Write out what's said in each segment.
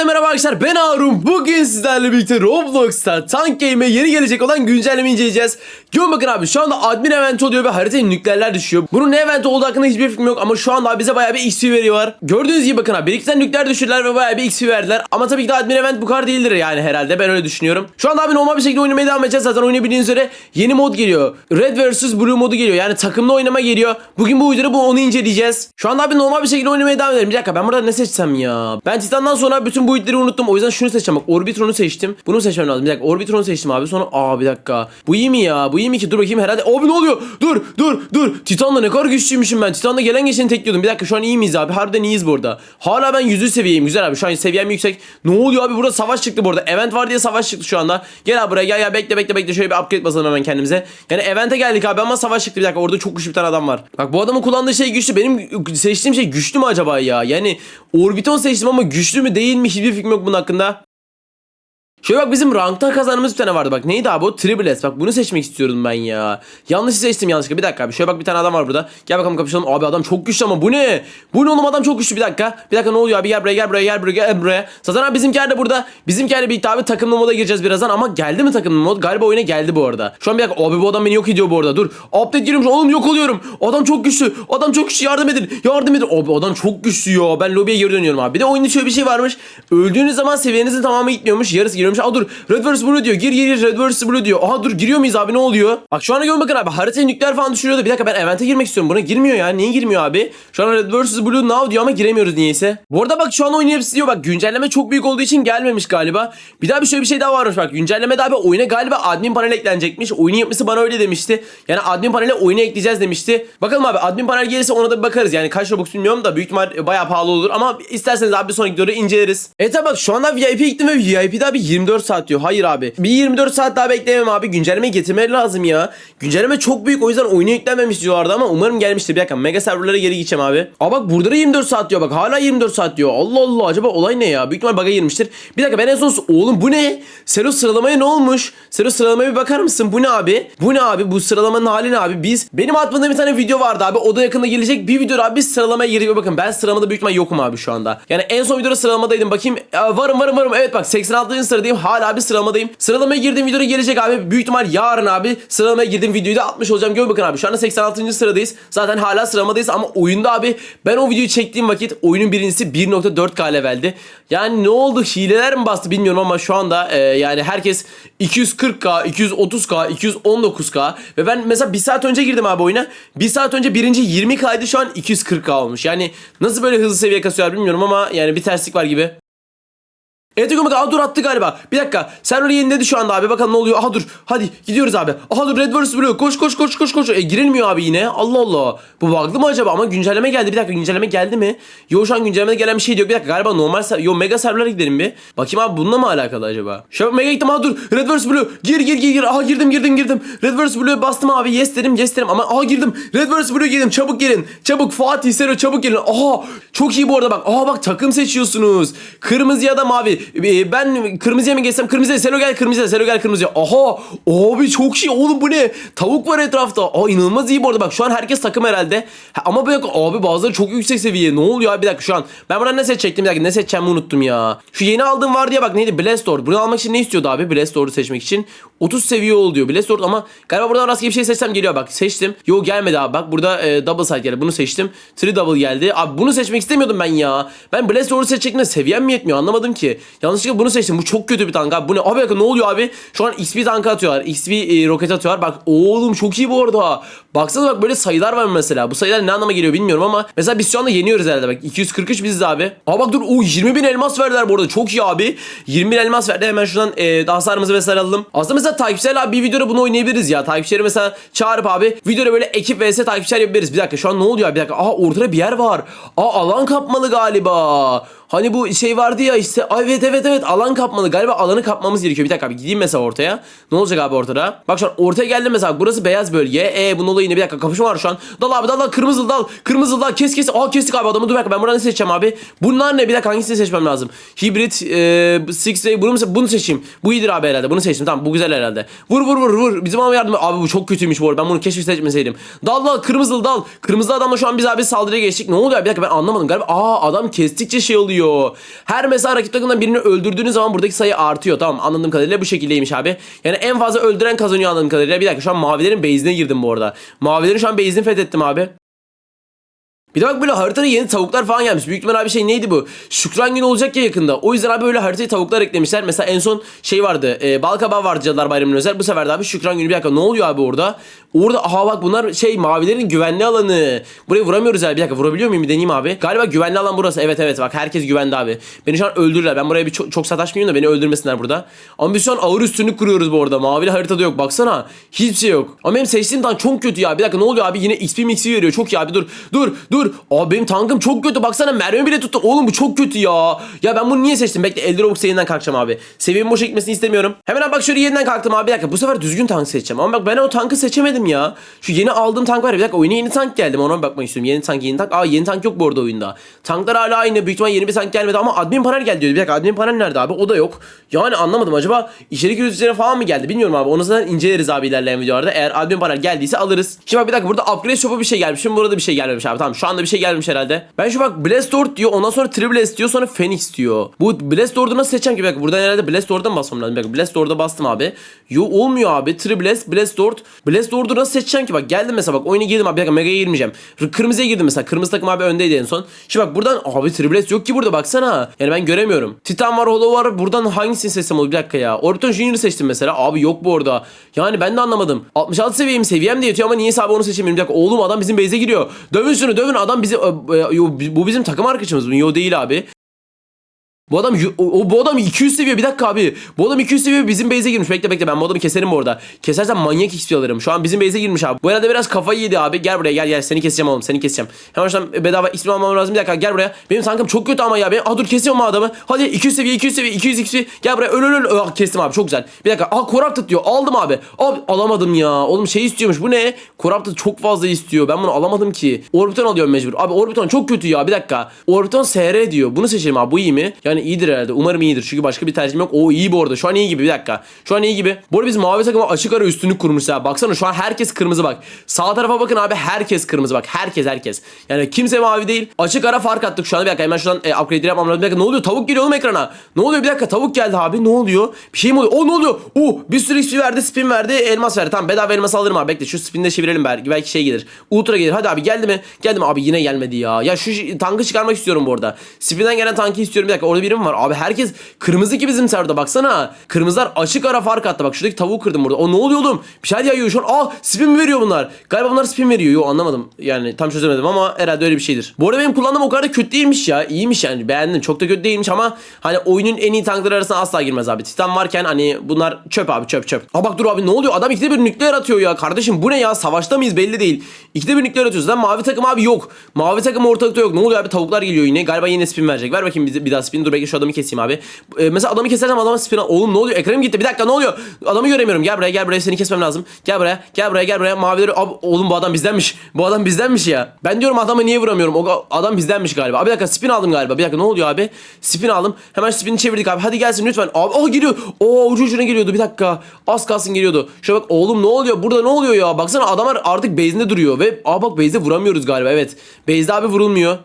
Hepinize merhaba arkadaşlar ben Harun. Bugün sizlerle birlikte Roblox'ta Tank Game'e yeni gelecek olan güncelleme inceleyeceğiz. Görün bakın abi şu anda admin event oluyor ve haritaya nükleerler düşüyor. Bunun ne event olduğu hakkında hiçbir fikrim yok ama şu anda bize bayağı bir XP veriyorlar. Gördüğünüz gibi bakın abi bir iki tane nükleer düşürdüler ve bayağı bir XP verdiler. Ama tabii ki de admin event bu kadar değildir yani herhalde ben öyle düşünüyorum. Şu anda abi normal bir şekilde oynamaya devam edeceğiz. Zaten oyunu bildiğiniz üzere yeni mod geliyor. Red vs Blue modu geliyor yani takımlı oynama geliyor. Bugün bu videoda bu onu inceleyeceğiz. Şu anda abi normal bir şekilde oynamaya devam edelim. Bir dakika ben burada ne seçsem ya? Ben Titan'dan sonra bütün itleri unuttum. O yüzden şunu seçeceğim. Bak Orbitron'u seçtim. Bunu seçmem lazım. Bir dakika Orbitron'u seçtim abi. Sonra aa bir dakika. Bu iyi mi ya? Bu iyi mi ki? Dur bakayım herhalde. Abi ne oluyor? Dur dur dur. Titan'la ne kadar güçlüymüşüm ben. Titan'la gelen geçeni tekliyordum. Bir dakika şu an iyi miyiz abi? Harbiden iyiyiz burada. Hala ben yüzü seviyeyim. Güzel abi. Şu an seviyem yüksek. Ne oluyor abi? Burada savaş çıktı burada. Event var diye savaş çıktı şu anda. Gel abi buraya gel ya bekle bekle bekle. Şöyle bir upgrade basalım hemen kendimize. Yani event'e geldik abi ama savaş çıktı. Bir dakika orada çok güçlü bir tane adam var. Bak bu adamın kullandığı şey güçlü. Benim seçtiğim şey güçlü mü acaba ya? Yani Orbiton seçtim ama güçlü mü değil mi? Hiçbir fikrim yok bunun hakkında. Şöyle bak bizim rankta kazandığımız bir tane vardı. Bak neydi abi o? Triple S. Bak bunu seçmek istiyorum ben ya. Yanlış seçtim yanlışlıkla. Bir dakika abi. Şöyle bak bir tane adam var burada. Gel bakalım kapışalım. Abi adam çok güçlü ama bu ne? Bu ne oğlum? Adam çok güçlü. Bir dakika. Bir dakika ne oluyor abi? Gel buraya gel buraya gel buraya gel buraya. Zaten abi bizimkiler de burada. Bizimkilerle birlikte abi takımlı moda gireceğiz birazdan. Ama geldi mi takımlı mod? Galiba oyuna geldi bu arada. Şu an bir dakika. Abi bu adam beni yok ediyor bu arada. Dur. Update giriyormuş. Oğlum yok oluyorum. Adam çok güçlü. Adam çok güçlü. Yardım edin. Yardım edin. Abi adam çok güçlü ya. Ben lobiye geri dönüyorum abi. Bir de oyunda şöyle bir şey varmış. Öldüğünüz zaman seviyenizin tamamı gitmiyormuş. Yarısı giriyormuş Aa dur Red vs Blue diyor. Gir gir Red vs Blue diyor. Aha dur giriyor muyuz abi ne oluyor? Bak şu ana görün bakın abi haritaya nükleer falan düşürüyordu. Bir dakika ben event'e girmek istiyorum. Buna girmiyor ya. Niye girmiyor abi? Şu an Red vs Blue now diyor ama giremiyoruz niyeyse. Bu arada bak şu an oyun hepsi diyor. Bak güncelleme çok büyük olduğu için gelmemiş galiba. Bir daha bir şöyle bir şey daha varmış bak. Güncellemede abi oyuna galiba admin panel eklenecekmiş. Oyunu yapması bana öyle demişti. Yani admin panele oyunu ekleyeceğiz demişti. Bakalım abi admin panel gelirse ona da bir bakarız. Yani kaç Robux bilmiyorum da büyük ihtimal bayağı pahalı olur. Ama isterseniz abi bir sonraki videoda inceleriz. Evet abi bak şu anda VIP'ye gittim ve VIP'de abi 24 saat diyor. Hayır abi. Bir 24 saat daha bekleyemem abi. Güncelleme getirmeleri lazım ya. Güncelleme çok büyük o yüzden oyuna yüklenmemiş diyorlardı ama umarım gelmiştir. Bir dakika mega serverlara geri gideceğim abi. Aa bak burada da 24 saat diyor bak hala 24 saat diyor. Allah Allah acaba olay ne ya? Büyük ihtimal bug'a girmiştir. Bir dakika ben en son oğlum bu ne? Selo sıralamaya ne olmuş? Selo sıralamaya bir bakar mısın? Bu ne abi? Bu ne abi? Bu sıralamanın hali ne abi? Biz benim atmadığım bir tane video vardı abi. O da yakında gelecek. Bir videoda abi biz sıralamaya girdik. Bakın ben sıralamada büyük ihtimal yokum abi şu anda. Yani en son videoda sıralamadaydım. Bakayım. Aa, varım varım varım. Evet bak 86. sıradayım. Hala bir sıralamadayım. Sıralamaya girdiğim videoda gelecek abi. Büyük ihtimal yarın abi sıralamaya girdiğim videoyu da atmış olacağım. Gör bakın abi şu anda 86. sıradayız. Zaten hala sıralamadayız ama oyunda abi ben o videoyu çektiğim vakit oyunun birincisi 1.4K leveldi. Yani ne oldu? Hileler mi bastı bilmiyorum ama şu anda e, yani herkes 240K, 230K, 219K ve ben mesela bir saat önce girdim abi oyuna. Bir saat önce birinci 20K'ydı şu an 240K olmuş. Yani nasıl böyle hızlı seviye kasıyorlar bilmiyorum ama yani bir terslik var gibi. Evet Ego Aa dur attı galiba. Bir dakika. Sen oraya yeniledi şu anda abi. Bakalım ne oluyor. Aha dur. Hadi gidiyoruz abi. Aha dur Red vs Blue. Koş koş koş koş koş. E girilmiyor abi yine. Allah Allah. Bu bug'lı mı acaba? Ama güncelleme geldi. Bir dakika güncelleme geldi mi? Yo şu an güncellemede gelen bir şey diyor. Bir dakika galiba normal ser- Yo mega serverlara gidelim bir. Bakayım abi bununla mı alakalı acaba? An mega gittim. Aha dur. Red vs Blue. Gir gir gir gir. Aha girdim girdim girdim. Red vs Blue'ya bastım abi. Yes dedim yes dedim. Ama aha girdim. Red vs Blue girdim. Çabuk gelin. Çabuk Fatih Sero çabuk gelin. Aha çok iyi bu arada bak. Aha bak takım seçiyorsunuz. Kırmızı ya da mavi. Ee, Ben kırmızıya mı geçsem? Kırmızıya. Selo gel kırmızıya. Selo gel kırmızıya. Aha. Abi çok iyi. Oğlum bu ne? Tavuk var etrafta. Aa inanılmaz iyi bu arada. Bak şu an herkes takım herhalde. Ha, ama bak abi bazıları çok yüksek seviye. Ne oluyor abi? Bir dakika şu an. Ben buradan ne seçecektim? Bir dakika ne seçeceğimi unuttum ya. Şu yeni aldığım var diye bak neydi? Blastord. Bunu almak için ne istiyordu abi? Blastord'u seçmek için. 30 seviye ol diyor. Blastord ama galiba buradan rastgele bir şey seçsem geliyor bak. Seçtim. Yo gelmedi abi. Bak burada e, double side geldi. Bunu seçtim. Three double geldi. Abi bunu seçmek istemiyordum ben ya. Ben Blastord'u seçecektim de seviyem mi yetmiyor? Anlamadım ki. Yanlışlıkla bunu seçtim. Bu çok kötü bir tank abi. Bu ne? Abi bakın ne oluyor abi? Şu an XP tankı atıyorlar. XP e, roket atıyorlar. Bak oğlum çok iyi bu arada. Baksana bak böyle sayılar var mesela. Bu sayılar ne anlama geliyor bilmiyorum ama mesela biz şu anda yeniyoruz herhalde bak. 243 biziz abi. Aa bak dur o 20 bin elmas verdiler bu arada. Çok iyi abi. 20 bin elmas verdi. Hemen şuradan e, hasarımızı vesaire alalım. Aslında mesela takipçiler abi bir videoda bunu oynayabiliriz ya. Takipçileri mesela çağırıp abi videoda böyle ekip vs takipçiler yapabiliriz. Bir dakika şu an ne oluyor abi? Bir dakika. Aa ortada bir yer var. Aa alan kapmalı galiba. Hani bu şey vardı ya işte evet evet evet alan kapmalı. Galiba alanı kapmamız gerekiyor. Bir dakika abi gideyim mesela ortaya. Ne olacak abi ortada? Bak şu an ortaya geldim mesela burası beyaz bölge. E bunun olayı ne? Bir dakika kapışma var şu an. Dal abi dal dal kırmızı dal kırmızı dal kes kes. Aa kestik abi adamı. Dur dakika ben buradan ne seçeceğim abi? Bunlar ne? Bir dakika hangisini seçmem lazım? Hibrit e, six way bunu, se- bunu seçeyim. Bu iyidir abi herhalde bunu seçtim. Tamam bu güzel herhalde. Vur vur vur vur. Bizim ama yardım abi bu çok kötüymüş bu arada. Ben bunu keşke seçmeseydim. Dal dal kırmızı dal kırmızı adamla şu an biz abi saldırıya geçtik. Ne oluyor bir dakika ben anlamadım. Galiba aa adam kestikçe şey oluyor geliyor. Her mesela rakip takımdan birini öldürdüğünüz zaman buradaki sayı artıyor. Tamam anladığım kadarıyla bu şekildeymiş abi. Yani en fazla öldüren kazanıyor anladığım kadarıyla. Bir dakika şu an mavilerin base'ine girdim bu arada. Mavilerin şu an base'ini fethettim abi. Bir de bak böyle haritada yeni tavuklar falan gelmiş. Büyük ihtimal abi şey neydi bu? Şükran günü olacak ya yakında. O yüzden abi böyle haritaya tavuklar eklemişler. Mesela en son şey vardı. E, Balkabağı vardı Cadılar Bayramı'nın özel. Bu sefer de abi Şükran günü bir dakika. Ne oluyor abi orada? Orada aha bak bunlar şey mavilerin güvenli alanı. Burayı vuramıyoruz abi. Bir dakika vurabiliyor muyum? Bir deneyeyim abi. Galiba güvenli alan burası. Evet evet bak herkes güvende abi. Beni şu an öldürürler. Ben buraya bir çok, çok sataşmayayım da beni öldürmesinler burada. Ama biz şu an ağır üstünlük kuruyoruz bu arada. Mavili haritada yok. Baksana. Hiçbir şey yok. Ama benim seçtiğim tank çok kötü ya. Bir dakika ne oluyor abi? Yine XP mixi veriyor. Çok iyi abi dur. Dur dur. Abi benim tankım çok kötü. Baksana mermi bile tuttu. Oğlum bu çok kötü ya. Ya ben bunu niye seçtim? Bekle Elder Robux yeniden kalkacağım abi. Seviyemin boşa gitmesini istemiyorum. Hemen bak şöyle yeniden kalktım abi. Bir dakika bu sefer düzgün tank seçeceğim. Ama bak ben o tankı seçemedim ya. Şu yeni aldığım tank var ya. Bir dakika oyuna yeni tank geldi. Ona bakmak istiyorum. Yeni tank yeni tank. Aa yeni tank yok bu arada oyunda. Tanklar hala aynı. Büyük ihtimal yeni bir tank gelmedi ama admin panel geldi diyor. Bir dakika admin panel nerede abi? O da yok. Yani anlamadım. Acaba içerik üreticilerine falan mı geldi? Bilmiyorum abi. Onu zaten inceleriz abi ilerleyen videolarda. Eğer admin panel geldiyse alırız. Şimdi bak bir dakika burada upgrade shop'a bir şey gelmiş. Şimdi burada bir şey gelmemiş abi. Tamam şu anda bir şey gelmiş herhalde. Ben şu bak Blast Lord diyor. Ondan sonra Triblast diyor. Sonra Phoenix diyor. Bu Blast Lord'u nasıl seçeceğim ki? Dakika buradan herhalde Blast Lord'a mı basmam lazım? Bir dakika Blast Lord'a bastım abi. Yo olmuyor abi. Triblast, Blast Lord. Blast Lord'u nasıl seçeceğim ki? Bak geldim mesela bak oyuna girdim abi. Bir dakika Mega'ya girmeyeceğim. Kırmızıya girdim mesela. Kırmızı takım abi öndeydi en son. Şimdi bak buradan abi Triblast yok ki burada baksana. Yani ben göremiyorum. Titan var, Holo var. Buradan hangisini seçsem olur? Bir dakika ya. Orbiton Junior'ı seçtim mesela. Abi yok bu arada. Yani ben de anlamadım. 66 seviyeyim. Seviyem de yetiyor ama niye abi onu seçemiyorum? Bir dakika oğlum adam bizim base'e giriyor. Dövün şunu dövün. Adam bizi... e, e, bu bizim takım arkadaşımız mı? Yo değil abi. Bu adam o, bu adam 200 seviye bir dakika abi. Bu adam 200 seviye bizim base'e girmiş. Bekle bekle ben bu adamı keserim bu arada. Kesersem manyak XP alırım. Şu an bizim base'e girmiş abi. Bu arada biraz kafayı yedi abi. Gel buraya gel gel seni keseceğim oğlum seni keseceğim. Hemen şuradan bedava XP almam lazım. Bir dakika gel buraya. Benim tankım çok kötü ama ya. Ben, ah dur kesiyorum adamı. Hadi 200 seviye 200 seviye 200 XP. Gel buraya öl öl öl. Ah, kestim abi çok güzel. Bir dakika. Ah corrupted diyor. Aldım abi. Abi alamadım ya. Oğlum şey istiyormuş. Bu ne? Corrupted çok fazla istiyor. Ben bunu alamadım ki. Orbiton alıyorum mecbur. Abi Orbiton çok kötü ya. Bir dakika. Orbiton SR diyor. Bunu seçelim abi. Bu iyi mi? Yani iyidir herhalde. Umarım iyidir. Çünkü başka bir tercihim yok. O iyi bu arada. Şu an iyi gibi. Bir dakika. Şu an iyi gibi. Bu arada biz mavi takıma açık ara üstünlük kurmuş ya. Baksana şu an herkes kırmızı bak. Sağ tarafa bakın abi. Herkes kırmızı bak. Herkes herkes. Yani kimse mavi değil. Açık ara fark attık şu an. Bir dakika hemen şuradan e, upgrade yapmam lazım. Bir dakika ne oluyor? Tavuk geliyor oğlum ekrana. Ne oluyor? Bir dakika tavuk geldi abi. Ne oluyor? Bir şey mi oluyor? O ne oluyor? Oh bir sürü XP verdi. Spin verdi. Elmas verdi. Tamam bedava elmas alırım abi. Bekle şu spinde çevirelim belki. Belki şey gelir. Ultra gelir. Hadi abi geldi mi? Geldi mi? Abi yine gelmedi ya. Ya şu tankı çıkarmak istiyorum bu arada. Spinden gelen tankı istiyorum. Bir dakika orada mi var? Abi herkes kırmızı ki bizim serverda baksana. Kırmızılar açık ara fark attı. Bak şuradaki tavuğu kırdım burada. O ne oluyor oğlum? Bir şey yayıyor şu an. Aa spin mi veriyor bunlar? Galiba bunlar spin veriyor. Yo anlamadım. Yani tam çözemedim ama herhalde öyle bir şeydir. Bu arada benim kullandığım o kadar da kötü değilmiş ya. İyiymiş yani. Beğendim. Çok da kötü değilmiş ama hani oyunun en iyi tankları arasına asla girmez abi. Titan varken hani bunlar çöp abi çöp çöp. Aa bak dur abi ne oluyor? Adam ikide bir nükleer atıyor ya. Kardeşim bu ne ya? Savaşta mıyız belli değil. İkide bir nükleer atıyoruz. Lan mavi takım abi yok. Mavi takım ortalıkta yok. Ne oluyor abi? Tavuklar geliyor yine. Galiba yine spin verecek. Ver bakayım bir daha spin. Dur belki şu adamı keseyim abi. Ee, mesela adamı kesersem adama spin al. Oğlum ne oluyor? Ekranım gitti. Bir dakika ne oluyor? Adamı göremiyorum. Gel buraya gel buraya seni kesmem lazım. Gel buraya gel buraya gel buraya. Mavileri abi, oğlum bu adam bizdenmiş. Bu adam bizdenmiş ya. Ben diyorum adamı niye vuramıyorum? O adam bizdenmiş galiba. Abi bir dakika spin aldım galiba. Bir dakika ne oluyor abi? Spin aldım. Hemen spin'i çevirdik abi. Hadi gelsin lütfen. Abi o geliyor. Oo ucu ucuna geliyordu. Bir dakika. Az kalsın geliyordu. Şuna bak oğlum ne oluyor? Burada ne oluyor ya? Baksana adamlar artık base'inde duruyor ve aa bak base'de vuramıyoruz galiba. Evet. Base'de abi vurulmuyor.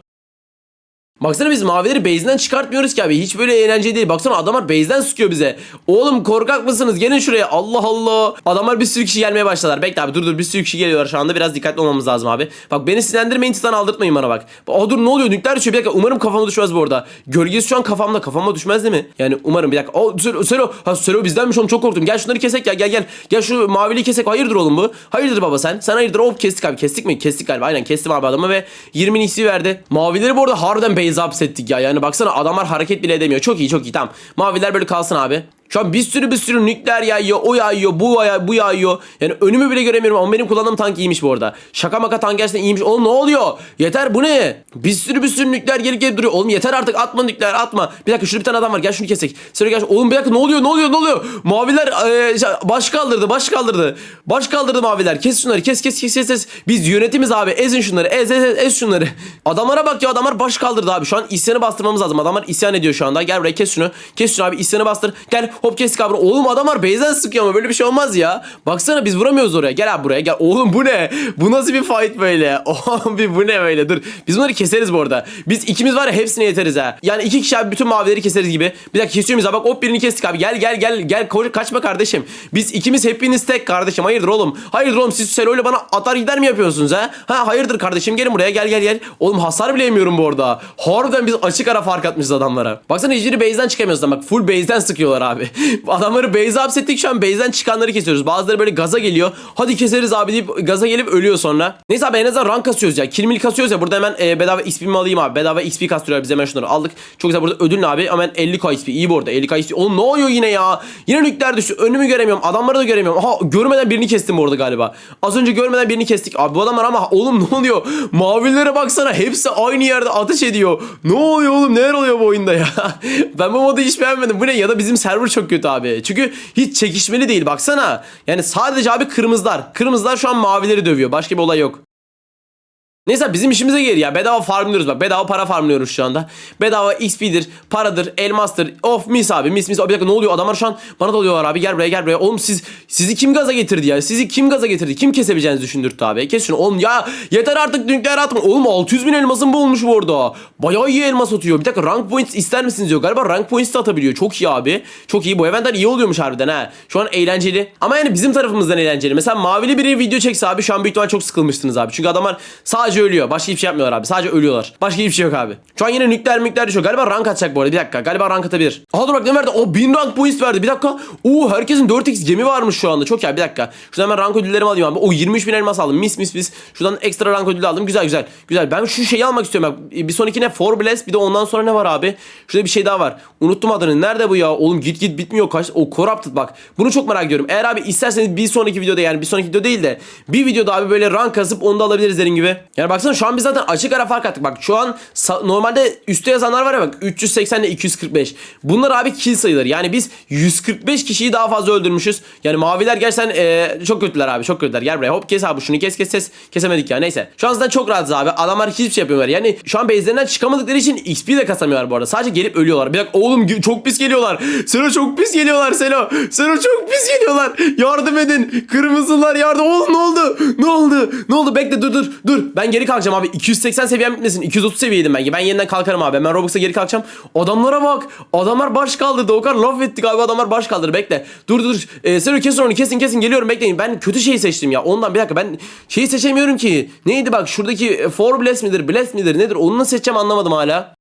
Baksana biz mavileri base'den çıkartmıyoruz ki abi. Hiç böyle eğlenceli değil. Baksana adamlar base'den sıkıyor bize. Oğlum korkak mısınız? Gelin şuraya. Allah Allah. Adamlar bir sürü kişi gelmeye başladılar. Bekle abi dur dur bir sürü kişi geliyorlar şu anda. Biraz dikkatli olmamız lazım abi. Bak beni sinirlendirmeyin titan aldırtmayın bana bak. Aa dur ne oluyor? Nükleer düşüyor. Bir dakika umarım kafama düşmez bu arada. Gölgesi şu an kafamda. Kafama düşmez değil mi? Yani umarım bir dakika. Aa Sero, Sero. Ha Sero bizdenmiş oğlum çok korktum. Gel şunları kesek ya. Gel gel. Gel şu maviliği kesek. Hayırdır oğlum bu? Hayırdır baba sen? Sen hayırdır? Hop kestik abi. Kestik mi? Kestik galiba. Aynen kestim abi adamı ve 20 XP verdi. Mavileri bu arada harbiden base hapsettik ya. Yani baksana adamlar hareket bile edemiyor. Çok iyi çok iyi tamam. Maviler böyle kalsın abi. Şu an bir sürü bir sürü nükleer yayıyor. O yayıyor. Bu yayıyor. Bu yayıyor. Yani önümü bile göremiyorum ama benim kullandığım tank iyiymiş bu arada. Şaka maka tank gerçekten iyiymiş. Oğlum ne oluyor? Yeter bu ne? Bir sürü bir sürü nükleer gelip gelip duruyor. Oğlum yeter artık atma nükleer atma. Bir dakika şurada bir tane adam var. Gel şunu kesek. Sen gel. Oğlum bir dakika ne oluyor? Ne oluyor? Ne oluyor? Maviler e, baş kaldırdı. Baş kaldırdı. Baş kaldırdı maviler. Kes şunları. Kes kes kes kes. kes. Biz yönetimiz abi. Ezin şunları. Ez ez ez, ez şunları. Adamlara bak ya adamlar baş kaldırdı abi. Şu an isyanı bastırmamız lazım. Adamlar isyan ediyor şu anda. Gel buraya kes şunu. Kes şunu abi. isyanı bastır. Gel. Hop kestik abi. Oğlum adamlar base'den sıkıyor ama böyle bir şey olmaz ya. Baksana biz vuramıyoruz oraya. Gel abi buraya gel. Oğlum bu ne? Bu nasıl bir fight böyle? Abi bu ne böyle? Dur. Biz bunları keseriz bu arada. Biz ikimiz var ya hepsine yeteriz ha. Yani iki kişi abi bütün mavileri keseriz gibi. Bir dakika kesiyor muyuz? Bak hop birini kestik abi. Gel gel gel gel. Ko- Kaçma kardeşim. Biz ikimiz hepiniz tek kardeşim. Hayırdır oğlum? Hayırdır oğlum? Siz Selo'yla bana atar gider mi yapıyorsunuz ha? Ha hayırdır kardeşim? Gelin buraya gel gel gel. Oğlum hasar bile yemiyorum bu arada. Harbiden biz açık ara fark atmışız adamlara. Baksana hiçbiri base'den çıkamıyoruz lan. Bak full base'den sıkıyorlar abi. Adamları base'e hapsettik şu an base'den çıkanları kesiyoruz. Bazıları böyle gaza geliyor. Hadi keseriz abi deyip gaza gelip ölüyor sonra. Neyse abi en azından rank kasıyoruz ya. Kill mill kasıyoruz ya. Burada hemen e, bedava XP'mi alayım abi. Bedava XP kastırıyorlar biz hemen şunları aldık. Çok güzel burada ödül ne abi? Hemen 50k XP. İyi bu arada 50k XP. Oğlum ne oluyor yine ya? Yine nükleer düştü. Önümü göremiyorum. Adamları da göremiyorum. Aha görmeden birini kestim bu arada galiba. Az önce görmeden birini kestik. Abi bu adamlar ama oğlum ne oluyor? Mavilere baksana. Hepsi aynı yerde ateş ediyor. Ne oluyor oğlum? Neler oluyor bu oyunda ya? ben bu modu hiç beğenmedim. Bu ne? Ya da bizim server çok kötü abi. Çünkü hiç çekişmeli değil baksana. Yani sadece abi kırmızılar. Kırmızılar şu an mavileri dövüyor. Başka bir olay yok. Neyse bizim işimize gelir ya. Bedava farmlıyoruz bak. Bedava para farmlıyoruz şu anda. Bedava XP'dir, paradır, elmastır. Of mis abi mis mis. Bir dakika ne oluyor? Adamlar şu an bana dalıyorlar abi. Gel buraya gel buraya. Oğlum siz sizi kim gaza getirdi ya? Sizi kim gaza getirdi? Kim kesebileceğinizi düşündürttü abi. Kes şunu. Oğlum ya yeter artık nükleer atma. Oğlum 600 bin elmasın bu olmuş bu arada. Bayağı iyi elmas atıyor. Bir dakika rank points ister misiniz diyor. Galiba rank points de atabiliyor. Çok iyi abi. Çok iyi. Bu eventler iyi oluyormuş harbiden ha. Şu an eğlenceli. Ama yani bizim tarafımızdan eğlenceli. Mesela mavili biri video çekse abi şu an büyük ihtimal çok sıkılmıştınız abi. Çünkü adamlar sadece ölüyor. Başka hiçbir şey yapmıyorlar abi. Sadece ölüyorlar. Başka hiçbir şey yok abi. Şu an yine nükleer mükleer düşüyor. Galiba rank atacak bu arada. Bir dakika. Galiba rank atabilir. Aha dur bak ne verdi? O 1000 rank points verdi. Bir dakika. Oo herkesin 4x gemi varmış şu anda. Çok iyi. Bir dakika. Şuradan hemen rank ödüllerimi alayım abi. O 23 bin elmas aldım. Mis mis mis. Şuradan ekstra rank ödülü aldım. Güzel güzel. Güzel. Ben şu şeyi almak istiyorum. Bak. Bir sonrakine For Bless. Bir de ondan sonra ne var abi? Şurada bir şey daha var. Unuttum adını. Nerede bu ya? Oğlum git git bitmiyor. Kaç? O Corrupted bak. Bunu çok merak ediyorum. Eğer abi isterseniz bir sonraki videoda yani bir sonraki video değil de bir videoda abi böyle rank kasıp onu da alabiliriz dediğim gibi. Yani baksana şu an biz zaten açık ara fark attık. Bak şu an normalde üstte yazanlar var ya bak 380 ile 245. Bunlar abi kill sayıları. Yani biz 145 kişiyi daha fazla öldürmüşüz. Yani maviler gerçekten eee, çok kötüler abi. Çok kötüler. Gel buraya. Hop kes abi şunu kes kes kes. Kesemedik ya. Neyse. Şu an zaten çok rahatız abi. Adamlar hiçbir şey yapmıyorlar. Yani şu an base'lerinden çıkamadıkları için XP de kasamıyorlar bu arada. Sadece gelip ölüyorlar. Bir dakika oğlum çok pis geliyorlar. Selo çok pis geliyorlar Selo. Selo çok pis geliyorlar. Yardım edin. Kırmızılar yardım. Oğlum ne oldu? Ne oldu? Ne oldu? Bekle dur dur dur. Ben geri kalkacağım abi. 280 seviyem bitmesin. 230 seviyeydim ben. Ben yeniden kalkarım abi. Ben Robux'a geri kalkacağım. Adamlara bak. Adamlar baş kaldırdı. O kadar laf ettik abi. Adamlar baş kaldırdı. Bekle. Dur dur. Ee, Selo kesin onu. Kesin kesin. Geliyorum bekleyin. Ben kötü şeyi seçtim ya. Ondan bir dakika. Ben şeyi seçemiyorum ki. Neydi bak şuradaki e, For Bless midir? Bless midir? Nedir? Onu nasıl seçeceğim anlamadım hala.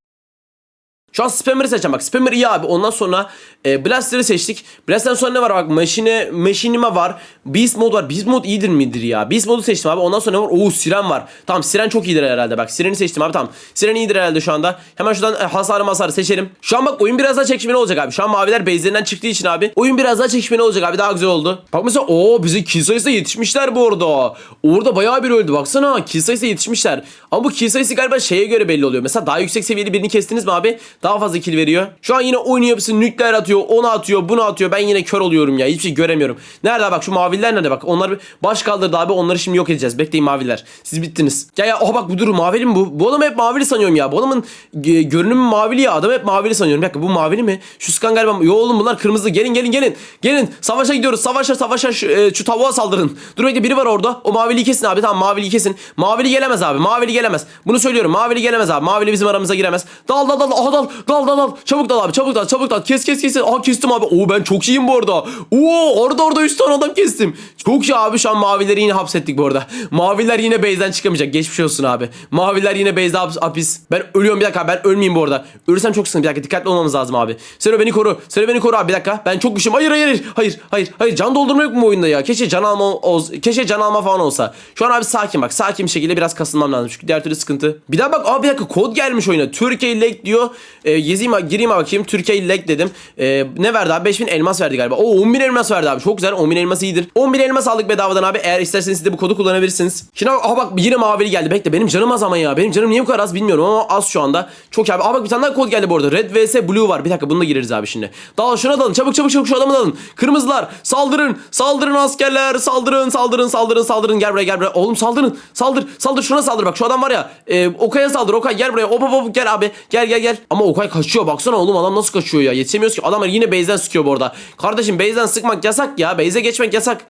Şu an Spammer'ı seçeceğim bak. Spammer iyi abi. Ondan sonra e, Blaster'ı seçtik. Blaster'dan sonra ne var bak? Machine, Machinima var. Beast Mode var. Beast Mode iyidir midir ya? Beast Mode'u seçtim abi. Ondan sonra ne var? Oo Siren var. Tamam Siren çok iyidir herhalde bak. Siren'i seçtim abi tamam. Siren iyidir herhalde şu anda. Hemen şuradan e, hasarı masarı seçelim. Şu an bak oyun biraz daha çekişmeli olacak abi. Şu an maviler base'lerinden çıktığı için abi. Oyun biraz daha çekişmeli olacak abi. Daha güzel oldu. Bak mesela o bize kill sayısı da yetişmişler bu arada. Orada bayağı bir öldü. Baksana kill sayısı yetişmişler. Ama bu kill sayısı galiba şeye göre belli oluyor. Mesela daha yüksek seviyeli birini kestiniz mi abi? Daha fazla kill veriyor. Şu an yine oyun yapısı nükleer atıyor. Onu atıyor. Bunu atıyor. Ben yine kör oluyorum ya. Hiçbir şey göremiyorum. Nerede bak şu maviler nerede bak. Onlar baş kaldırdı abi. Onları şimdi yok edeceğiz. Bekleyin maviler. Siz bittiniz. Ya ya oh bak bu durum mavili mi bu? Bu adam hep mavili sanıyorum ya. Bu adamın e, görünümü mavili ya. Adam hep mavili sanıyorum. Bir dakika bu mavili mi? Şu skan galiba. Yo oğlum bunlar kırmızı. Gelin gelin gelin. Gelin. Savaşa gidiyoruz. Savaşa savaşa şu, e, şu tavuğa saldırın. Dur bekle biri var orada. O maviliyi kesin abi. Tamam maviliyi kesin. Mavili gelemez abi. Mavili gelemez. Bunu söylüyorum. Mavili gelemez abi. Mavili bizim aramıza giremez. Dal dal dal. Aha dal. Dal dal dal. Çabuk dal abi. Çabuk dal. Çabuk dal. Kes kes kes. Aha kestim abi. Oo ben çok iyiyim bu arada. Oo orada orada 3 tane adam kestim. Çok iyi abi şu an mavileri yine hapsettik bu arada. Maviler yine base'den çıkamayacak. Geçmiş olsun abi. Maviler yine base'de haps- hapis. Ben ölüyorum bir dakika. Ben ölmeyeyim bu arada. Ölürsem çok sıkıntı. Bir dakika dikkatli olmamız lazım abi. Sero beni koru. Sero beni koru abi. Bir dakika. Ben çok güçlüyüm. Hayır hayır hayır. Hayır hayır. Hayır. Can doldurma yok mu bu oyunda ya? Keşke can alma oz- keşke can alma falan olsa. Şu an abi sakin bak. Sakin bir şekilde biraz kasılmam lazım. Çünkü diğer türlü sıkıntı. Bir daha bak. Abi bir dakika kod gelmiş oyuna. Türkiye leg diyor. Ee, yazayım gireyim bakayım. Türkiye leg dedim. Ee, ne verdi abi? 5000 elmas verdi galiba. Oo 10.000 elmas verdi abi. Çok güzel. 10.000 elmas iyidir. 10.000 elmas aldık bedavadan abi. Eğer isterseniz siz de bu kodu kullanabilirsiniz. Şimdi aha bak yine mavili geldi. Bekle benim canım az ama ya. Benim canım niye bu kadar az bilmiyorum ama az şu anda. Çok abi. Aha bak bir tane daha kod geldi bu arada. Red vs Blue var. Bir dakika bunu da gireriz abi şimdi. Dal şuna dalın. Çabuk çabuk çabuk şu adamı dalın. Kırmızılar saldırın. Saldırın askerler. Saldırın saldırın saldırın saldırın. Gel buraya gel buraya. Oğlum saldırın. Saldır. Saldır şuna saldır. Bak şu adam var ya. E, Okay'a saldır. Okay gel buraya. Hop hop hop gel abi. Gel gel gel. Ama Okay kaçıyor baksana oğlum adam nasıl kaçıyor ya. Yetişemiyoruz ki adamlar yine base'den sıkıyor bu arada. Kardeşim base'den sıkmak yasak ya. Base'e geçmek yasak.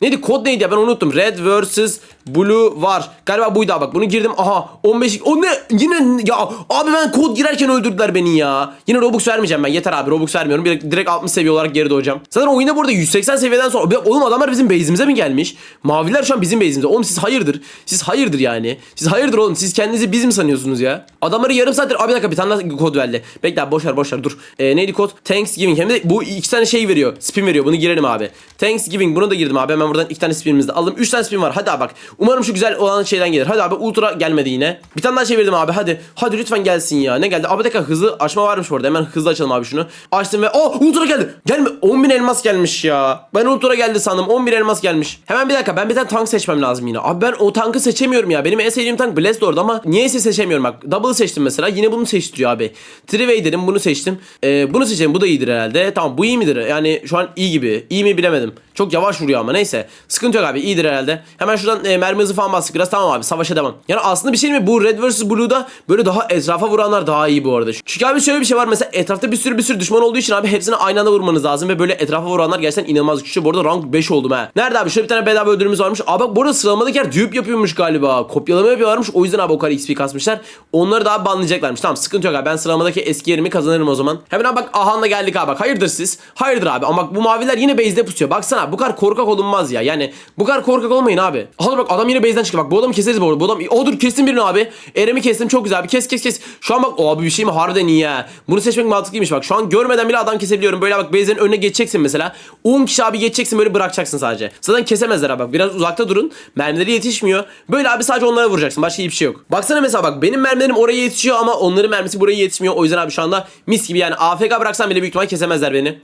Neydi kod neydi ya ben unuttum. Red vs Blue var. Galiba buydu abi bak bunu girdim. Aha 15 o ne yine ya abi ben kod girerken öldürdüler beni ya. Yine Robux vermeyeceğim ben yeter abi Robux vermiyorum. Bir, direkt 60 seviye olarak geri doğacağım. Zaten oyunda burada 180 seviyeden sonra oğlum adamlar bizim base'imize mi gelmiş? Maviler şu an bizim base'imize. Oğlum siz hayırdır? Siz hayırdır yani. Siz hayırdır oğlum siz kendinizi biz mi sanıyorsunuz ya? Adamları yarım saattir abi bir dakika bir tane daha kod verdi. Bekle abi boş ver boş ver dur. Ee, neydi kod? Thanksgiving hem de bu iki tane şey veriyor. Spin veriyor bunu girelim abi. Thanksgiving bunu da girdim abi hemen buradan iki tane spinimizi de alalım. Üç tane spin var hadi abi bak. Umarım şu güzel olan şeyden gelir. Hadi abi ultra gelmedi yine. Bir tane daha çevirdim abi hadi. Hadi lütfen gelsin ya. Ne geldi? Abi dakika hızlı açma varmış bu arada. Hemen hızlı açalım abi şunu. Açtım ve oh ultra geldi. Gelme 10.000 elmas gelmiş ya. Ben ultra geldi sandım. 10.000 elmas gelmiş. Hemen bir dakika ben bir tane tank seçmem lazım yine. Abi ben o tankı seçemiyorum ya. Benim en sevdiğim tank Blast ama niyeyse seçemiyorum bak. Double seçtim mesela. Yine bunu seçtiriyor abi. Trivey dedim bunu seçtim. Ee, bunu seçelim. Bu da iyidir herhalde. Tamam bu iyi midir? Yani şu an iyi gibi. İyi mi bilemedim. Çok yavaş vuruyor ama neyse. Sıkıntı yok abi. iyidir herhalde. Hemen şuradan e, mermi hızı falan bastık biraz. Tamam abi savaşa devam. Yani aslında bir şey mi? Bu Red vs Blue'da böyle daha etrafa vuranlar daha iyi bu arada. Çünkü abi şöyle bir şey var. Mesela etrafta bir sürü bir sürü düşman olduğu için abi hepsini aynı anda vurmanız lazım. Ve böyle etrafa vuranlar gerçekten inanılmaz güçlü. Bu arada rank 5 oldum ha. Nerede abi? Şöyle bir tane bedava ödülümüz varmış. Abi bak bu arada sıralamadaki yer dupe yapıyormuş galiba. Kopyalama yapıyorlarmış. O yüzden abi o kadar XP kasmışlar. Onları daha banlayacaklarmış. Tamam sıkıntı yok abi. Ben sıralamadaki eski yerimi kazanırım o zaman. Hemen abi bak Ahan'la geldik abi. Bak hayırdır siz? Hayırdır abi. Ama bak bu maviler yine base'de pusuyor. Baksana bu kadar korkak olunmaz ya. Yani bu kadar korkak olmayın abi. Aha bak adam yine base'den çıktı. Bak bu adamı keseriz bu arada. Bu adam... O dur kestim birini abi. Erem'i kestim çok güzel abi. Kes kes kes. Şu an bak o abi bir şey mi? Harbiden iyi ya. Bunu seçmek mantıklıymış bak. Şu an görmeden bile adam kesebiliyorum. Böyle bak base'lerin önüne geçeceksin mesela. 10 kişi abi geçeceksin böyle bırakacaksın sadece. Zaten kesemezler abi bak. Biraz uzakta durun. Mermileri yetişmiyor. Böyle abi sadece onlara vuracaksın. Başka hiçbir şey yok. Baksana mesela bak benim mermilerim oraya yetişiyor ama onların mermisi buraya yetişmiyor. O yüzden abi şu anda mis gibi yani AFK bıraksam bile büyük ihtimal kesemezler beni.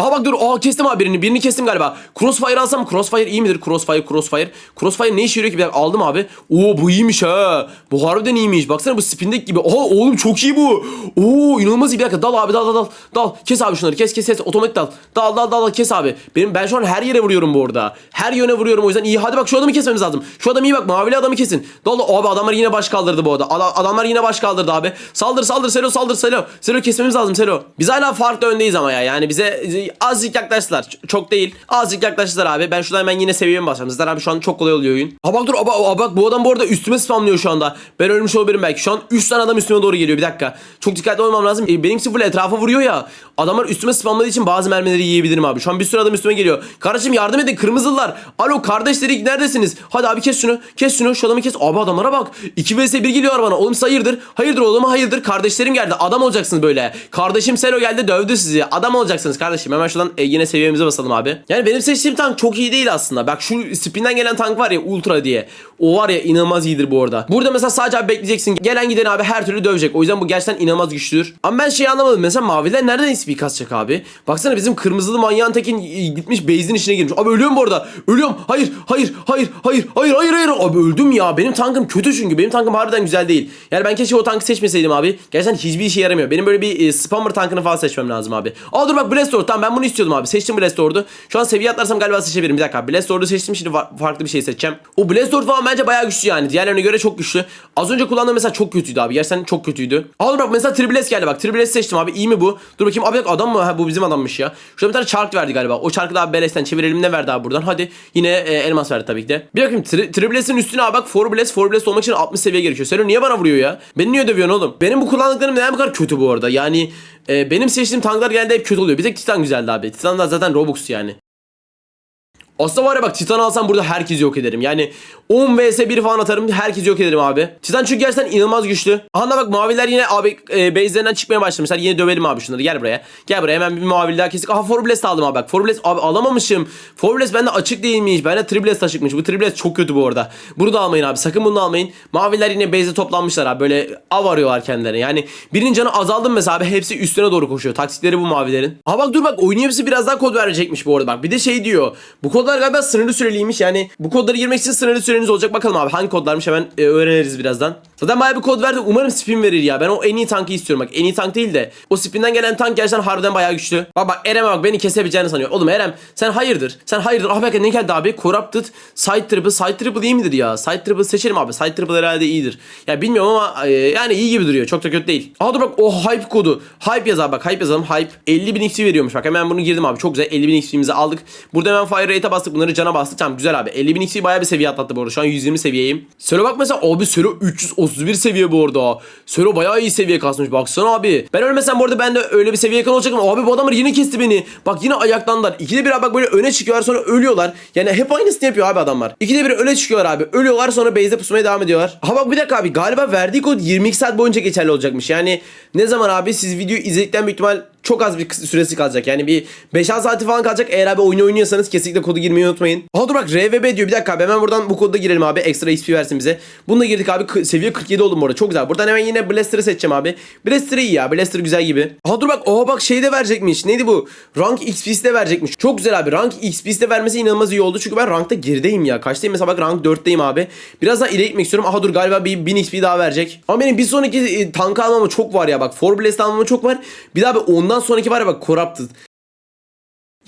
Aha bak dur. Aa kestim abi birini. Birini kestim galiba. Crossfire alsam Crossfire iyi midir? Crossfire, Crossfire. Crossfire ne işe yarıyor ki? Bir aldım abi. Oo bu iyiymiş ha. Bu harbiden iyiymiş. Baksana bu spindeki gibi. Aha oğlum çok iyi bu. Oo inanılmaz iyi. Bir dakika dal abi dal dal dal. Dal. Kes abi şunları. Kes kes kes. Otomatik dal. Dal dal dal dal kes abi. Benim ben şu an her yere vuruyorum bu arada. Her yöne vuruyorum o yüzden iyi. Hadi bak şu adamı kesmemiz lazım. Şu adam iyi bak. Mavili adamı kesin. Dal dal. Abi adamlar yine baş kaldırdı bu arada. Ada- adamlar yine baş kaldırdı abi. Saldır saldır Selo saldır Selo. Selo kesmemiz lazım Selo. Biz hala farklı öndeyiz ama ya. Yani bize azıcık yaklaştılar. Çok değil. Azıcık yaklaştılar abi. Ben şuradan hemen yine seviyemi basacağım. Zaten abi şu an çok kolay oluyor oyun. Ha bak dur. Aba, aba, bak bu adam bu arada üstüme spamlıyor şu anda. Ben ölmüş olabilirim belki. Şu an 3 tane adam üstüme doğru geliyor. Bir dakika. Çok dikkatli olmam lazım. E, benimkisi full etrafa vuruyor ya. Adamlar üstüme spamladığı için bazı mermileri yiyebilirim abi. Şu an bir sürü adam üstüme geliyor. Kardeşim yardım edin kırmızılar. Alo kardeşlerik neredesiniz? Hadi abi kes şunu. Kes şunu. Şu adamı kes. Abi adamlara bak. 2 vs 1 geliyor bana. Oğlum hayırdır? Hayırdır oğlum hayırdır. Kardeşlerim geldi. Adam olacaksınız böyle. Kardeşim Selo geldi dövdü sizi. Adam olacaksınız kardeşim. Hemen şuradan e, yine seviyemize basalım abi. Yani benim seçtiğim tank çok iyi değil aslında. Bak şu spinden gelen tank var ya Ultra diye. O var ya inanılmaz iyidir bu arada. Burada mesela sadece abi bekleyeceksin. Gelen giden abi her türlü dövecek. O yüzden bu gerçekten inanılmaz güçlüdür. Ama ben şeyi anlamadım. Mesela maviler nereden XP kasacak abi? Baksana bizim kırmızılı manyağın tekin e, gitmiş base'in içine girmiş. Abi ölüyorum bu arada. Ölüyorum. Hayır, hayır, hayır, hayır, hayır, hayır, hayır. Abi öldüm ya. Benim tankım kötü çünkü. Benim tankım harbiden güzel değil. Yani ben keşke o tankı seçmeseydim abi. Gerçekten hiçbir işe yaramıyor. Benim böyle bir e, spammer tankını falan seçmem lazım abi. Aa dur bak Blast Lord. Tamam ben bunu istiyordum abi. Seçtim Blast Lord'u. Şu an seviye atlarsam galiba seçebilirim. Bir dakika. Blast Lord'u seçtim. Şimdi fa- farklı bir şey seçeceğim. O Blast falan bence bayağı güçlü yani. Diğerlerine göre çok güçlü. Az önce kullandığım mesela çok kötüydü abi. Gerçekten çok kötüydü. Dur bak mesela Tribles geldi bak. Tribles seçtim abi. İyi mi bu? Dur bakayım. Abi adam mı? Ha, bu bizim adammış ya. Şurada bir tane çark verdi galiba. O çarkı da abi beleşten çevirelim. Ne verdi abi buradan? Hadi. Yine e, elmas verdi tabii ki de. Bir bakayım. Tri Tribles'in üstüne abi bak. Four Bless olmak için 60 seviye gerekiyor. Sen niye bana vuruyor ya? Beni niye dövüyorsun oğlum? Benim bu kullandıklarım neden bu kadar kötü bu arada? Yani e, benim seçtiğim tanklar genelde hep kötü oluyor. Bir tek Titan güzeldi abi. Titanlar zaten Robux yani. Aslında var ya bak Titan alsam burada herkesi yok ederim. Yani 10 vs 1 falan atarım herkesi yok ederim abi. Titan çünkü gerçekten inanılmaz güçlü. Aha bak maviler yine abi e, base'lerinden çıkmaya başlamışlar. Yine dövelim abi şunları gel buraya. Gel buraya hemen bir mavili daha kesik. Aha Forblast aldım abi bak. Forblast abi alamamışım. Forblast bende açık değilmiş. Bende Triblast açıkmış. Bu Triblast çok kötü bu arada. Bunu da almayın abi. Sakın bunu almayın. Maviler yine base'e toplanmışlar abi. Böyle av arıyorlar kendilerine. Yani birinin canı azaldı mesela abi. Hepsi üstüne doğru koşuyor. Taktikleri bu mavilerin. Aha bak dur bak oyun hepsi biraz daha kod verecekmiş bu arada bak. Bir de şey diyor. Bu kodlar galiba sınırlı süreliymiş. Yani bu kodları girmek için sınırlı süreniz olacak. Bakalım abi hangi kodlarmış hemen e, öğreniriz birazdan. Zaten bayağı bir kod verdi. Umarım spin verir ya. Ben o en iyi tankı istiyorum. Bak en iyi tank değil de o spinden gelen tank gerçekten harbiden bayağı güçlü. Bak bak Erem'e bak beni kesebileceğini sanıyor. Oğlum Erem sen hayırdır? Sen hayırdır? Ah belki ne geldi abi? Corrupted Side Triple. Side Triple iyi midir ya? Side Triple seçelim abi. Side Triple herhalde iyidir. Ya bilmiyorum ama e, yani iyi gibi duruyor. Çok da kötü değil. Aha dur bak o hype kodu. Hype yaz abi bak. Hype yazalım. Hype 50 bin XP veriyormuş. Bak hemen bunu girdim abi. Çok güzel. 50 bin XP'mizi aldık. Burada hemen Fire Rate'e bastık. Bunları cana bastık. Tamam güzel abi. 50 bin XP bayağı bir seviye atlattı bu arada. Şu an 120 seviyeyim. Söyle bak mesela abi Söyle 331 seviye bu arada. Söyle bayağı iyi seviye kasmış. Baksana abi. Ben ölmesem bu arada ben de öyle bir seviye yakın. Abi bu adamlar yine kesti beni. Bak yine ayaklandılar. İkide bir abi bak böyle öne çıkıyorlar sonra ölüyorlar. Yani hep aynısını yapıyor abi adamlar. İkide bir öne çıkıyorlar abi. Ölüyorlar sonra base'de pusmaya devam ediyorlar. Ha bak bir dakika abi. Galiba verdiği kod 22 saat boyunca geçerli olacakmış. Yani ne zaman abi siz videoyu izledikten büyük ihtimal çok az bir süresi kalacak. Yani bir 5-6 saati falan kalacak. Eğer abi oyunu oynuyorsanız kesinlikle kodu girmeyi unutmayın. Ha dur bak RVB diyor. Bir dakika abi hemen buradan bu kodu girelim abi. Ekstra XP versin bize. Bunu da girdik abi. Seviye 47 oldum bu arada. Çok güzel. Buradan hemen yine Blaster'ı seçeceğim abi. Blaster iyi ya. Blaster güzel gibi. Ha dur bak. Oha bak şey de verecekmiş. Neydi bu? Rank XP'si de verecekmiş. Çok güzel abi. Rank XP'si de vermesi inanılmaz iyi oldu. Çünkü ben rankta gerideyim ya. Kaçtayım mesela bak rank 4'teyim abi. Biraz daha ileri gitmek istiyorum. Aha dur galiba bir 1000 XP daha verecek. Ama benim bir sonraki e, tank almama çok var ya bak. For Blast almama çok var. Bir daha bir ondan sonraki var ya bak Corrupted.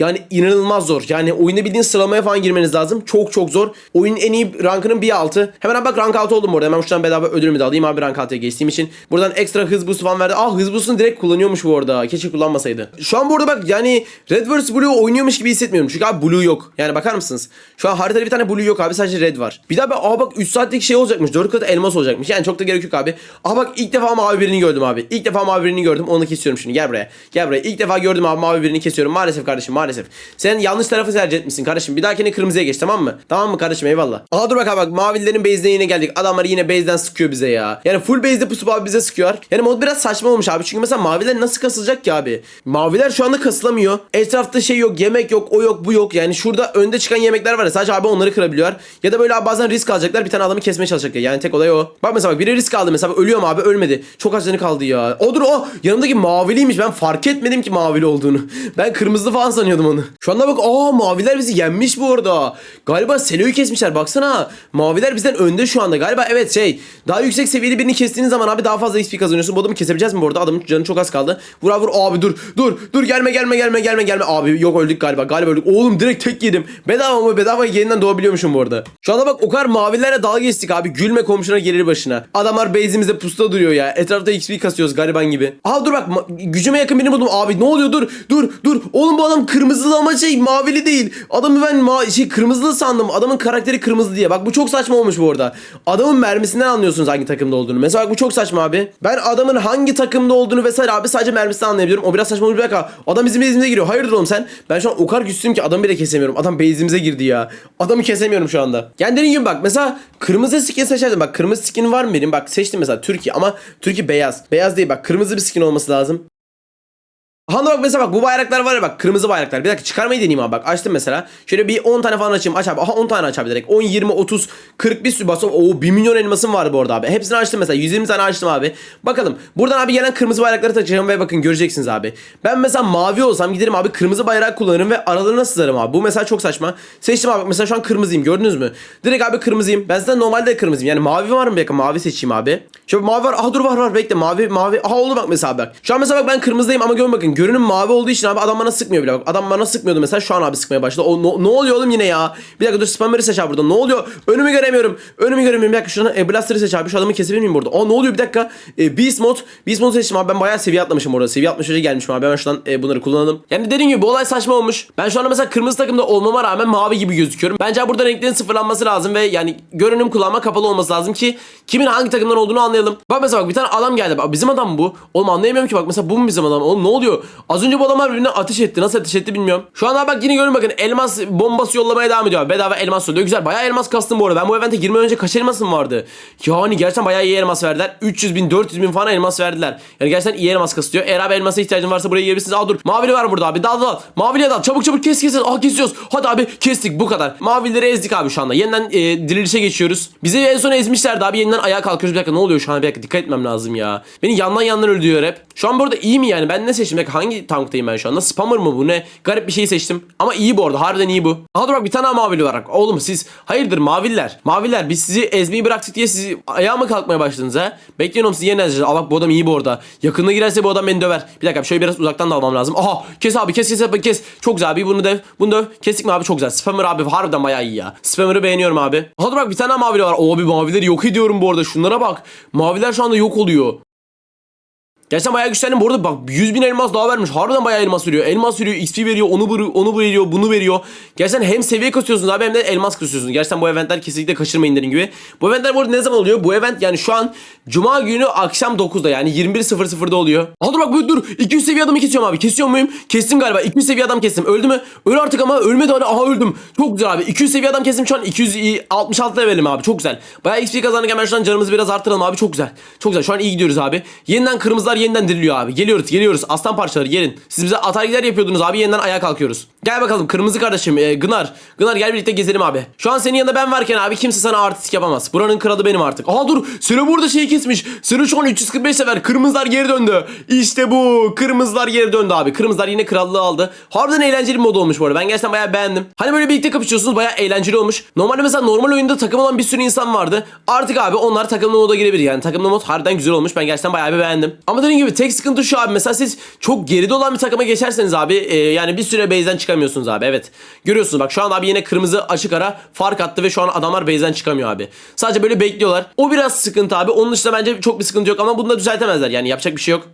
Yani inanılmaz zor. Yani oyunda bildiğin sıralamaya falan girmeniz lazım. Çok çok zor. Oyunun en iyi rankının bir altı. Hemen bak rank altı oldum bu arada. Hemen şuradan bedava ödülümü de alayım abi rank altıya geçtiğim için. Buradan ekstra hız boost falan verdi. Ah hız boost'unu direkt kullanıyormuş bu arada. Keşke kullanmasaydı. Şu an burada bak yani Red vs Blue oynuyormuş gibi hissetmiyorum. Çünkü abi Blue yok. Yani bakar mısınız? Şu an haritada bir tane Blue yok abi. Sadece Red var. Bir daha bak aa bak 3 saatlik şey olacakmış. 4 kat elmas olacakmış. Yani çok da gerek yok abi. Aa bak ilk defa mavi birini gördüm abi. İlk defa mavi birini gördüm. Onu kesiyorum şimdi. Gel buraya. Gel buraya. İlk defa gördüm abi mavi birini kesiyorum. Maalesef kardeşim maalesef. Sen yanlış tarafı tercih etmişsin kardeşim. Bir dahakine kırmızıya geç tamam mı? Tamam mı kardeşim eyvallah. Aha dur bak abi bak mavilerin base'ine yine geldik. Adamlar yine base'den sıkıyor bize ya. Yani full base'de pusup abi bize sıkıyor. Yani mod biraz saçma olmuş abi. Çünkü mesela maviler nasıl kasılacak ki abi? Maviler şu anda kasılamıyor. Etrafta şey yok, yemek yok, o yok, bu yok. Yani şurada önde çıkan yemekler var ya sadece abi onları kırabiliyor. Ya da böyle abi bazen risk alacaklar. Bir tane adamı kesmeye çalışacaklar. Yani tek olay o. Bak mesela bak biri risk aldı mesela ölüyor mu abi? Ölmedi. Çok az kaldı ya. O dur o. Yanımdaki maviliymiş. Ben fark etmedim ki mavili olduğunu. Ben kırmızı falan sanıyordum onu. Şu anda bak aa maviler bizi yenmiş bu arada. Galiba Selo'yu kesmişler. Baksana. Maviler bizden önde şu anda. Galiba evet şey. Daha yüksek seviyeli birini kestiğiniz zaman abi daha fazla XP kazanıyorsun. Bu adamı kesebileceğiz mi bu arada? Adamın canı çok az kaldı. Vur abi vur. Abi dur. Dur. Dur gelme gelme gelme gelme gelme. Abi yok öldük galiba. Galiba öldük. Oğlum direkt tek yedim. Bedava mı? Bedava yeniden doğabiliyormuşum bu arada. Şu anda bak o kadar mavilerle dalga geçtik abi. Gülme komşuna gelir başına. Adamlar base'imizde pusta duruyor ya. Etrafta XP kasıyoruz gariban gibi. Aa dur bak gücüme yakın birini buldum. Abi ne oluyor dur. Dur dur. Oğlum bu adam kırmızılı ama şey mavili değil. Adamı ben ma- şey kırmızılı sandım. Adamın karakteri kırmızı diye. Bak bu çok saçma olmuş bu arada. Adamın mermisinden anlıyorsunuz hangi takımda olduğunu. Mesela bak bu çok saçma abi. Ben adamın hangi takımda olduğunu vesaire abi sadece mermisinden anlayabiliyorum. O biraz saçma olmuş bir dakika. Adam bizim base'imize giriyor. Hayırdır oğlum sen? Ben şu an o kadar güçsüzüm ki adamı bile kesemiyorum. Adam base'imize girdi ya. Adamı kesemiyorum şu anda. Yani dediğim gibi bak mesela kırmızı skin seçerdim. Bak kırmızı skin var mı benim? Bak seçtim mesela Türkiye ama Türkiye beyaz. Beyaz değil bak kırmızı bir skin olması lazım. Aha bak mesela bak bu bayraklar var ya bak kırmızı bayraklar. Bir dakika çıkarmayı deneyeyim abi bak açtım mesela. Şöyle bir 10 tane falan açayım. Aç abi. Aha 10 tane aç abi direkt. 10, 20, 30, 40 bir sürü basam. Oo 1 milyon elmasım var bu arada abi. Hepsini açtım mesela. 120 tane açtım abi. Bakalım. Buradan abi gelen kırmızı bayrakları takacağım ve bakın göreceksiniz abi. Ben mesela mavi olsam giderim abi kırmızı bayrak kullanırım ve aralarına sızarım abi. Bu mesela çok saçma. Seçtim abi. Mesela şu an kırmızıyım. Gördünüz mü? Direkt abi kırmızıyım. Ben zaten normalde de kırmızıyım. Yani mavi var mı? Bir mavi seçeyim abi. Şöyle mavi var. Aha dur var var. Bekle mavi mavi. Aha oldu bak mesela bak. Şu an mesela bak ben kırmızıdayım ama görün bakın. Görünüm mavi olduğu için abi adam bana sıkmıyor bile bak. Adam bana sıkmıyordu mesela şu an abi sıkmaya başladı. O no- ne oluyor oğlum yine ya? Bir dakika dur spammer'ı seç abi burada. Ne oluyor? Önümü göremiyorum. Önümü göremiyorum. Bir dakika şuradan e, blaster'ı seç abi. Şu adamı kesebilir miyim burada? Aa ne oluyor bir dakika? E, Beast mode. Beast mode seçtim abi. Ben bayağı seviye atlamışım orada. Seviye 63'e gelmişim abi. Ben şuradan e, bunları kullanalım. Yani dediğim gibi bu olay saçma olmuş. Ben şu anda mesela kırmızı takımda olmama rağmen mavi gibi gözüküyorum. Bence burada renklerin sıfırlanması lazım ve yani görünüm kullanma kapalı olması lazım ki kimin hangi takımdan olduğunu anlayalım. Bak mesela bak bir tane adam geldi. Bak bizim adam bu? Oğlum anlayamıyorum ki bak mesela bu mu bizim adam? Oğlum ne oluyor? Az önce bu adamlar birbirine ateş etti. Nasıl ateş etti bilmiyorum. Şu anda bak yine görün bakın elmas bombası yollamaya devam ediyor. Bedava elmas yolluyor. Güzel bayağı elmas kastım bu arada. Ben bu evente girmeden önce kaç elmasım vardı? Yani gerçekten bayağı iyi elmas verdiler. 300 bin 400 bin falan elmas verdiler. Yani gerçekten iyi elmas kasıyor. Eğer abi elmasa ihtiyacın varsa buraya gelebilirsiniz. Aa dur mavili var burada abi. Dal dal. Maviliye dal. Çabuk çabuk kes kes. Aa kesiyoruz. Hadi abi kestik bu kadar. Mavileri ezdik abi şu anda. Yeniden e, dirilişe geçiyoruz. Bizi en son ezmişlerdi abi. Yeniden ayağa kalkıyoruz. Bir dakika ne oluyor şu an? Bir dakika dikkat etmem lazım ya. Beni yandan yandan öldürüyor hep. Şu an burada iyi mi yani? Ben ne seçtim? Hangi tanktayım ben şu anda? Spammer mı bu ne? Garip bir şey seçtim. Ama iyi bu arada. Harbiden iyi bu. Aha dur bak bir tane daha mavili var. Oğlum siz hayırdır maviller? Maviler biz sizi ezmeyi bıraktık diye sizi ayağa mı kalkmaya başladınız ha? Bekliyorum sizi yeniden ezeceğiz. Aa bak bu adam iyi bu arada. Yakında girerse bu adam beni döver. Bir dakika şöyle biraz uzaktan da almam lazım. Aha kes abi kes kes abi kes. Çok güzel abi bunu döv. Bunu döv. Kestik mi abi çok güzel. Spammer abi harbiden bayağı iyi ya. Spammer'ı beğeniyorum abi. Aha dur bak bir tane daha mavili var. Oo bir mavileri yok ediyorum bu arada. Şunlara bak. Maviler şu anda yok oluyor. Gerçekten bayağı güçlendim. Bu arada bak 100 bin elmas daha vermiş. Harbiden bayağı elmas veriyor. Elmas veriyor, XP veriyor, onu, onu veriyor, bunu veriyor. Gerçekten hem seviye kasıyorsunuz abi hem de elmas kasıyorsunuz. Gerçekten bu eventler kesinlikle kaçırmayın dediğim gibi. Bu eventler bu arada ne zaman oluyor? Bu event yani şu an Cuma günü akşam 9'da yani 21.00'da oluyor. Aa dur bak dur, dur. 200 seviye adamı kesiyorum abi. Kesiyor muyum? Kestim galiba. 200 seviye adam kestim. Öldü mü? Öl artık ama ölmedi hala. Aha öldüm. Çok güzel abi. 200 seviye adam kestim şu an 266 levelim abi. Çok güzel. Bayağı XP kazandık hemen şu an canımızı biraz arttıralım abi. Çok güzel. Çok güzel. Şu an iyi gidiyoruz abi. Yeniden kırmızılar yeniden diriliyor abi. Geliyoruz geliyoruz. Aslan parçaları gelin. Siz bize atar gider yapıyordunuz abi. Yeniden ayağa kalkıyoruz. Gel bakalım kırmızı kardeşim. Ee, Gınar. Gınar gel birlikte gezelim abi. Şu an senin yanında ben varken abi kimse sana artistik yapamaz. Buranın kralı benim artık. Aha dur. Selo burada şeyi kesmiş. Selo şu an 345 sefer. Kırmızılar geri döndü. İşte bu. Kırmızılar geri döndü abi. Kırmızılar yine krallığı aldı. Harbiden eğlenceli bir mod olmuş bu arada. Ben gerçekten bayağı beğendim. Hani böyle birlikte kapışıyorsunuz bayağı eğlenceli olmuş. Normalde mesela normal oyunda takım olan bir sürü insan vardı. Artık abi onlar takımlı moda girebilir. Yani takımlı mod harbiden güzel olmuş. Ben gerçekten bayağı bir beğendim. Ama dediğim gibi tek sıkıntı şu abi. Mesela siz çok geride olan bir takıma geçerseniz abi e, yani bir süre base'den çıkamıyorsunuz abi. Evet. Görüyorsunuz bak şu an abi yine kırmızı açık ara fark attı ve şu an adamlar base'den çıkamıyor abi. Sadece böyle bekliyorlar. O biraz sıkıntı abi. Onun dışında bence çok bir sıkıntı yok ama bunu da düzeltemezler. Yani yapacak bir şey yok.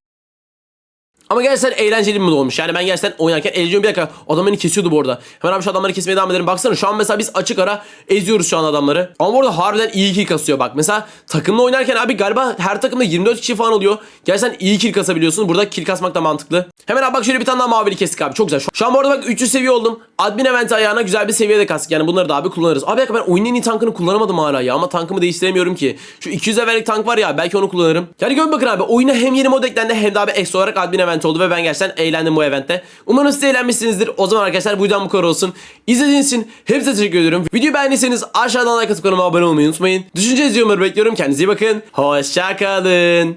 Ama gerçekten eğlenceli mod olmuş. Yani ben gerçekten oynarken eğleniyorum. Bir dakika adam beni kesiyordu bu arada. Hemen abi şu adamları kesmeye devam edelim. Baksana şu an mesela biz açık ara eziyoruz şu an adamları. Ama bu arada harbiden iyi kill kasıyor bak. Mesela takımla oynarken abi galiba her takımda 24 kişi falan oluyor. Gerçekten iyi kill kasabiliyorsun. Burada kill kasmak da mantıklı. Hemen abi bak şöyle bir tane daha mavili kestik abi. Çok güzel. Şu, an bu arada bak 300 seviye oldum. Admin event ayağına güzel bir seviyede kastık. Yani bunları da abi kullanırız. Abi dakika ben oyunun en iyi tankını kullanamadım hala ya. Ama tankımı değiştiremiyorum ki. Şu 200 levellik tank var ya belki onu kullanırım. Yani görün bakın abi oyuna hem yeni mod eklendi hem de abi ekstra olarak admin event oldu ve ben gerçekten eğlendim bu eventte. Umarım siz eğlenmişsinizdir. O zaman arkadaşlar bu videodan bu kadar olsun. İzlediğiniz için hepinize teşekkür ediyorum. Videoyu beğendiyseniz aşağıdan like atıp kanalıma abone olmayı unutmayın. Düşünce yorumları bekliyorum. Kendinize iyi bakın. Hoşçakalın.